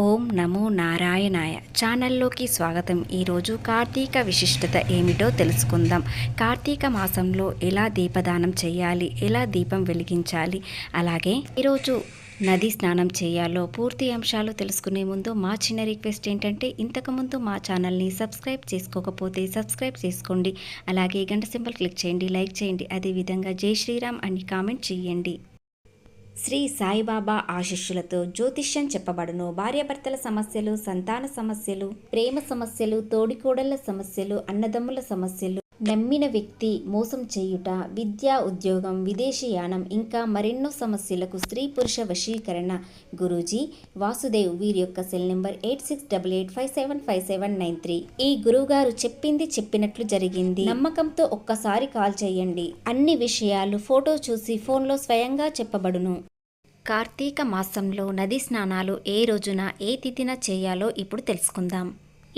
ఓం నమో నారాయణాయ ఛానల్లోకి స్వాగతం. ఈరోజు కార్తీక విశిష్టత ఏమిటో తెలుసుకుందాం. కార్తీక మాసంలో ఎలా దీపదానం చేయాలి? ఎలా దీపం వెలిగించాలి? అలాగే ఈరోజు నది స్నానం చేయాలో పూర్తి అంశాలు తెలుసుకునే ముందు మా చిన్న రిక్వెస్ట్ ఏంటంటే ఇంతకుముందు మా ఛానల్ని సబ్స్క్రైబ్ చేసుకోకపోతే సబ్స్క్రైబ్ చేసుకోండి. అలాగే గంట సింబల్ క్లిక్ చేయండి లైక్ చేయండి. అదేవిధంగా జై శ్రీరామ్ అని కామెంట్ చేయండి. శ్రీ సాయిబాబా ఆశిష్యులతో జ్యోతిష్యం చెప్పబడును. భార్యాభర్తల సమస్యలు సంతాన సమస్యలు ప్రేమ సమస్యలు తోడికోడళ్ళ సమస్యలు అన్నదమ్ముల సమస్యలు నమ్మిన వ్యక్తి మోసం చేయుట విద్యా ఉద్యోగం విదేశీయానం ఇంకా మరెన్నో సమస్యలకు స్త్రీ పురుష వశీకరణ. గురూజీ వాసుదేవ్ వీరి యొక్క cell number eight six double eight five seven five seven nine three. ఈ గురువుగారు చెప్పింది చెప్పినట్లు జరిగింది. నమ్మకంతో ఒక్కసారి కాల్ చేయండి. అన్ని విషయాలు ఫోటో చూసి ఫోన్లో స్వయంగా చెప్పబడును. కార్తీక మాసంలో నది స్నానాలు ఏ రోజున ఏ తిథిన చేయాలో ఇప్పుడు తెలుసుకుందాం.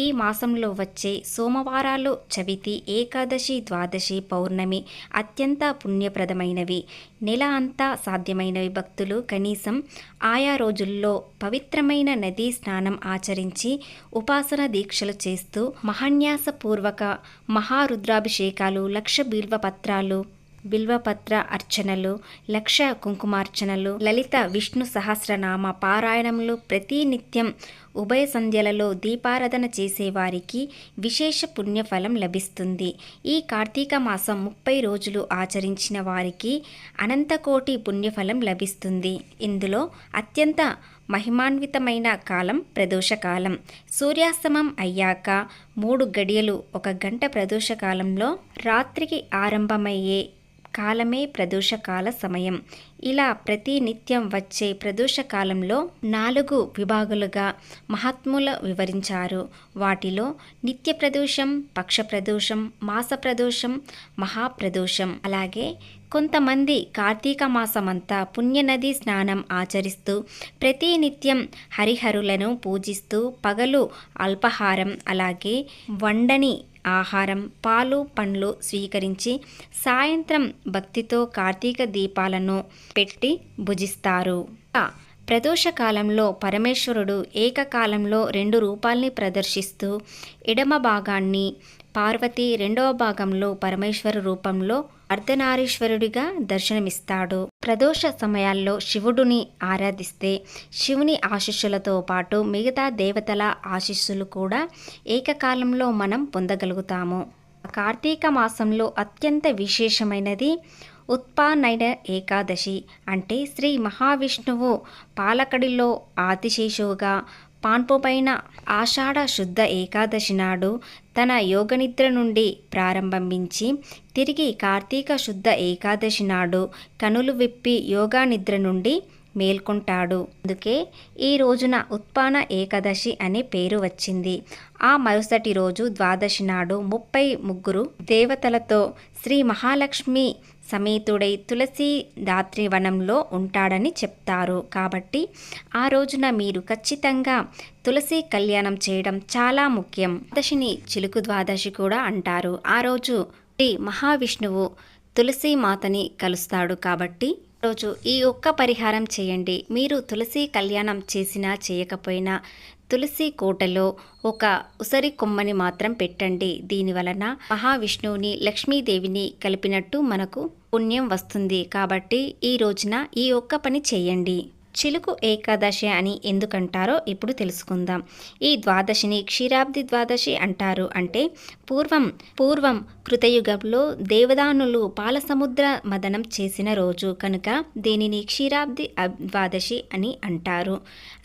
ఈ మాసంలో వచ్చే సోమవారాలు చవితి ఏకాదశి ద్వాదశి పౌర్ణమి అత్యంత పుణ్యప్రదమైనవి. నెల అంతా సాధ్యమైనవి భక్తులు కనీసం ఆయా రోజుల్లో పవిత్రమైన నదీ స్నానం ఆచరించి ఉపాసన దీక్షలు చేస్తూ మహాన్యాసపూర్వక మహారుద్రాభిషేకాలు లక్ష బిల్వ పత్రాలు బిల్వపత్ర అర్చనలు లక్ష కుంకుమార్చనలు లలిత విష్ణు సహస్రనామ పారాయణములు ప్రతినిత్యం ఉభయ సంధ్యలలో దీపారాధన చేసేవారికి విశేష పుణ్యఫలం లభిస్తుంది. ఈ కార్తీక మాసం ముప్పై రోజులు ఆచరించిన వారికి అనంతకోటి పుణ్యఫలం లభిస్తుంది. ఇందులో అత్యంత మహిమాన్వితమైన కాలం ప్రదోషకాలం. సూర్యాస్తమం అయ్యాక మూడు గడియలు ఒక గంట ప్రదోషకాలంలో రాత్రికి ఆరంభమయ్యే కాలమే ప్రదోషకాల సమయం. ఇలా ప్రతి నిత్యం వచ్చే ప్రదోషకాలంలో నాలుగు విభాగాలుగా మహాత్ములు వివరించారు. వాటిలో నిత్య ప్రదోషం పక్ష ప్రదోషం మాస ప్రదోషం మహాప్రదోషం. అలాగే కొంతమంది కార్తీక మాసమంతా పుణ్యనది స్నానం ఆచరిస్తూ ప్రతి నిత్యం హరిహరులను పూజిస్తూ పగలు అల్పాహారం అలాగే వండని ఆహారం పాలు పండ్లు స్వీకరించి సాయంత్రం భక్తితో కార్తీక దీపాలను పెట్టి భుజిస్తారు. ప్రదోష కాలంలో పరమేశ్వరుడు ఏకకాలంలో రెండు రూపాల్ని ప్రదర్శిస్తూ ఎడమ భాగాన్ని పార్వతి రెండవ భాగంలో పరమేశ్వర రూపంలో అర్ధనారీశ్వరుడిగా దర్శనమిస్తాడు. ప్రదోష సమయాల్లో శివుడిని ఆరాధిస్తే శివుని ఆశీస్సులతో పాటు మిగతా దేవతల ఆశీస్సులు కూడా ఏకకాలంలో మనం పొందగలుగుతాము. కార్తీక మాసంలో అత్యంత విశేషమైనది ఉత్పానైన ఏకాదశి. అంటే శ్రీ మహావిష్ణువు పాలకడిలో ఆతిశేషువుగా పాన్పుపైన ఆషాఢ శుద్ధ ఏకాదశి నాడు తన యోగనిద్ర నుండి ప్రారంభించి తిరిగి కార్తీక శుద్ధ ఏకాదశి నాడు కనులు విప్పి యోగా నిద్ర నుండి మేల్కొంటాడు. అందుకే ఈ రోజున ఉత్పాన ఏకాదశి అనే పేరు వచ్చింది. ఆ మరుసటి రోజు ద్వాదశి నాడు ముప్పై ముగ్గురు దేవతలతో శ్రీ మహాలక్ష్మి సమేతుడై తులసి దాత్రి వనంలో ఉంటాడని చెప్తారు. కాబట్టి ఆ రోజున మీరు ఖచ్చితంగా తులసి కళ్యాణం చేయడం చాలా ముఖ్యం. దశిని చిలుకు ద్వాదశి కూడా అంటారు. ఆ రోజు శ్రీ మహావిష్ణువు తులసి మాతని కలుస్తాడు కాబట్టి రోజు ఈ ఒక్క పరిహారం చేయండి. మీరు తులసి కళ్యాణం చేసినా చేయకపోయినా తులసి కోటలో ఒక ఉసరి కొమ్మని మాత్రం పెట్టండి. దీని వలన మహావిష్ణువుని లక్ష్మీదేవిని కలిపినట్టు మనకు పుణ్యం వస్తుంది. కాబట్టి ఈ రోజున ఈ ఒక్క పని చేయండి. చిలుకు ఏకాదశి అని ఎందుకంటారో ఇప్పుడు తెలుసుకుందాం. ఈ ద్వాదశిని క్షీరాబ్ది ద్వాదశి అంటారు. అంటే పూర్వం పూర్వం కృతయుగంలో దేవదానులు పాలసముద్ర మదనం చేసిన రోజు. కనుక దీనిని క్షీరాబ్ది ద్వాదశి అని అంటారు.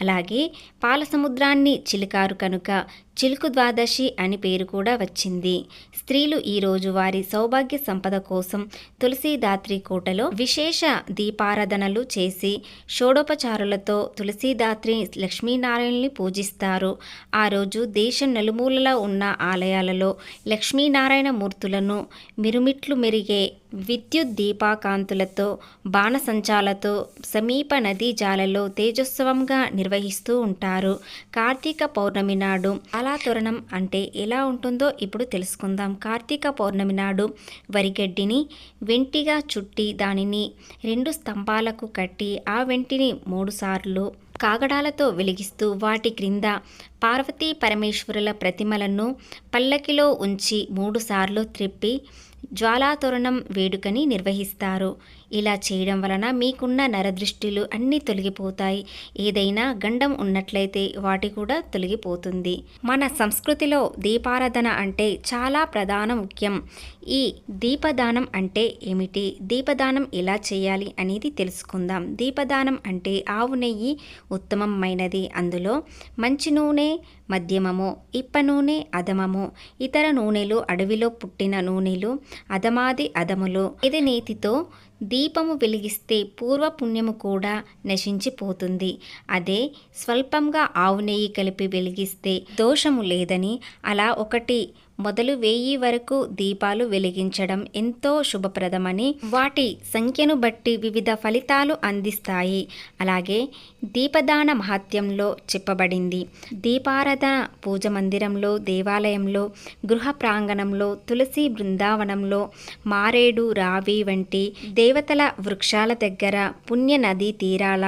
అలాగే పాలసముద్రాన్ని చిలికారు కనుక చిలుకు ద్వాదశి అని పేరు కూడా వచ్చింది. స్త్రీలు ఈరోజు వారి సౌభాగ్య సంపద కోసం తులసీదాత్రి కోటలో విశేష దీపారాధనలు చేసి షోడోపచారులతో తులసీదాత్రి లక్ష్మీనారాయణని పూజిస్తారు. ఆ రోజు దేశం నలుమూలలా ఉన్న ఆలయాలలో లక్ష్మీనారాయణ మూర్తులను మిరుమిట్లు మెరిగే విద్యుత్ దీపాకాంతులతో బాణసంచాలతో సమీప నదీ జాలలో తేజోత్సవంగా నిర్వహిస్తూ ఉంటారు. కార్తీక పౌర్ణమి నాడు అలా తోరణం అంటే ఎలా ఉంటుందో ఇప్పుడు తెలుసుకుందాం. కార్తీక పౌర్ణమి నాడు వరిగడ్డిని వెంటిగా చుట్టి దానిని రెండు స్తంభాలకు కట్టి ఆ వెంటిని మూడుసార్లు కాగడాలతో వెలిగిస్తూ వాటి క్రింద పార్వతీ పరమేశ్వరుల ప్రతిమలను పల్లకిలో ఉంచి మూడుసార్లు త్రిప్పి జ్వాలాతోరణం వేడుకని నిర్వహిస్తారు. ఇలా చేయడం వలన మీకున్న నరదృష్టిలు అన్నీ తొలగిపోతాయి. ఏదైనా గండం ఉన్నట్లయితే వాటి కూడా తొలగిపోతుంది. మన సంస్కృతిలో దీపారాధన అంటే చాలా ప్రధాన ముఖ్యం. ఈ దీపదానం అంటే ఏమిటి? దీపదానం ఎలా చేయాలి అనేది తెలుసుకుందాం. దీపదానం అంటే ఆవు నెయ్యి ఉత్తమమైనది. అందులో మంచి నూనె మధ్యమము ఇప్ప నూనె అధమము ఇతర నూనెలు అడవిలో పుట్టిన నూనెలు అధమాది అధములు ఇది నీతితో దీపము వెలిగిస్తే పూర్వపుణ్యము కూడా నశించిపోతుంది. అదే స్వల్పంగా ఆవు నెయ్యి కలిపి వెలిగిస్తే దోషము లేదని అలా ఒకటి మొదలు వెయ్యి వరకు దీపాలు వెలిగించడం ఎంతో శుభప్రదమని వాటి సంఖ్యను బట్టి వివిధ ఫలితాలు అందిస్తాయి. అలాగే దీపదాన మహత్యంలో చెప్పబడింది. దీపారాధన పూజ మందిరంలో దేవాలయంలో గృహ ప్రాంగణంలో తులసి బృందావనంలో మారేడు రావి వంటి దేవతల వృక్షాల దగ్గర పుణ్య నదీ తీరాల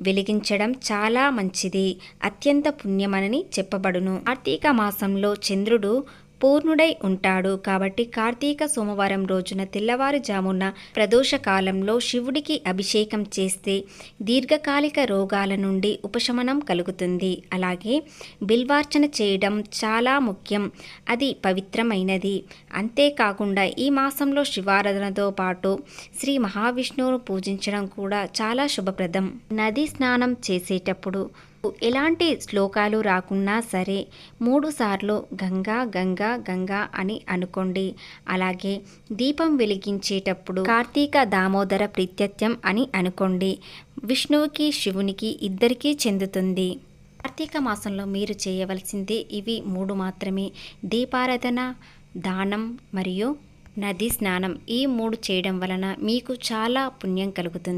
వెలిగించడం చాలా మంచిది. అత్యంత పుణ్యమనని చెప్పబడును. కార్తీక మాసంలో చంద్రుడు పూర్ణుడై ఉంటాడు. కాబట్టి కార్తీక సోమవారం రోజున తెల్లవారుజామున ప్రదోష కాలంలో శివుడికి అభిషేకం చేస్తే దీర్ఘకాలిక రోగాల నుండి ఉపశమనం కలుగుతుంది. అలాగే బిల్వార్చన చేయడం చాలా ముఖ్యం. అది పవిత్రమైనది. అంతేకాకుండా ఈ మాసంలో శివారాధనతో పాటు శ్రీ మహావిష్ణువును పూజించడం కూడా చాలా శుభప్రదం. నది స్నానం చేసేటప్పుడు ఎలాంటి శ్లోకాలు రాకున్నా సరే మూడు సార్లు గంగా గంగా గంగా అని అనుకోండి. అలాగే దీపం వెలిగించేటప్పుడు కార్తీక దామోదర ప్రీత్యత్యం అని అనుకోండి. విష్ణువుకి శివునికి ఇద్దరికీ చెందుతుంది. కార్తీక మాసంలో మీరు చేయవలసింది ఇవి మూడు మాత్రమే. దీపారాధన దానం మరియు నది స్నానం. ఈ మూడు చేయడం వలన మీకు చాలా పుణ్యం కలుగుతుంది.